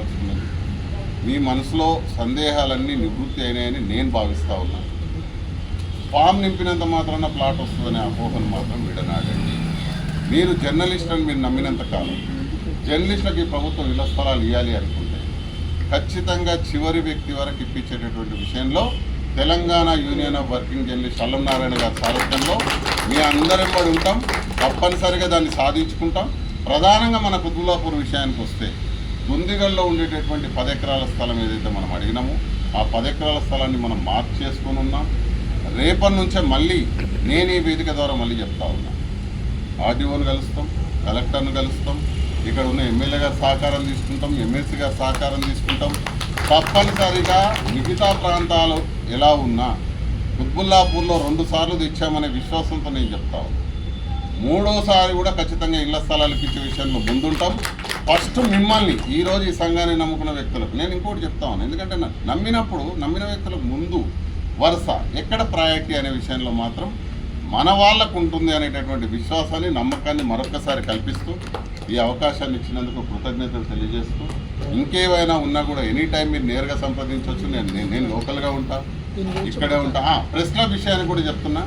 చెప్పదలుచుకున్నది మీ మనసులో సందేహాలన్నీ నివృత్తి అయినాయని నేను భావిస్తా ఉన్నాను ఫామ్ నింపినంత మాత్రాన ప్లాట్ వస్తుందనే అపోహను మాత్రం విడనాడండి. మీరు జర్నలిస్ట్ అని మీరు నమ్మినంత కాలం జర్నలిస్టులకు ఈ ప్రభుత్వం ఇళ్ళ స్థలాలు ఇవ్వాలి అనుకుంటే ఖచ్చితంగా చివరి వ్యక్తి వరకు ఇప్పించేటటువంటి విషయంలో Telangana union of working journalist Allam Narayana గారి సారథ్యంలో మీ అందరం కూడా ఉంటాం. తప్పనిసరిగా దాన్ని సాధించుకుంటాం. ప్రధానంగా మన కుతులాపూర్ విషయానికి వస్తే గుందిగల్లో ఉండేటటువంటి పది ఎకరాల స్థలం ఏదైతే మనం అడిగినామో ఆ పది ఎకరాల స్థలాన్ని మనం మార్క్ చేసుకొని ఉన్నాం. రేపటి నుంచే మళ్ళీ నేను ఈ వేదిక ద్వారా మళ్ళీ చెప్తా ఉన్నా. ఆర్డీఓను కలుస్తాం కలెక్టర్ను కలుస్తాం ఇక్కడ ఉన్న ఎమ్మెల్యే గారు సహకారం తీసుకుంటాం ఎమ్మెల్సీ గారు సహకారం తీసుకుంటాం. తప్పనిసరిగా మిగతా ప్రాంతాలు ఎలా ఉన్నా కుత్బుల్లాపూర్లో రెండు సార్లు తెచ్చామనే విశ్వాసంతో నేను చెప్తా ఉన్నా. మూడోసారి కూడా ఖచ్చితంగా ఇళ్ళ స్థలాలు ఇచ్చే విషయంలో ముందుంటాం ఫస్ట్ మిమ్మల్ని ఈరోజు ఈ సంఘాన్ని నమ్ముకున్న వ్యక్తులకు నేను ఇంకోటి చెప్తా ఉన్నాను ఎందుకంటే నమ్మినప్పుడు నమ్మిన వ్యక్తులకు ముందు వరుస ఎక్కడ ప్రయారిటీ అనే విషయంలో మాత్రం మన వాళ్ళకు ఉంటుంది అనేటటువంటి విశ్వాసాన్ని నమ్మకాన్ని మరొకసారి కల్పిస్తూ ఈ అవకాశాన్ని ఇచ్చినందుకు కృతజ్ఞతలు తెలియజేస్తూ ఇంకేమైనా ఉన్నా కూడా ఎనీ టైం మీరు నేరుగా సంప్రదించవచ్చు. నేను నేను- నేను లోకల్గా ఉంటా ఇక్కడే ఉంటా. ప్రెస్ క్లబ్ విషయాన్ని కూడా చెప్తున్నా.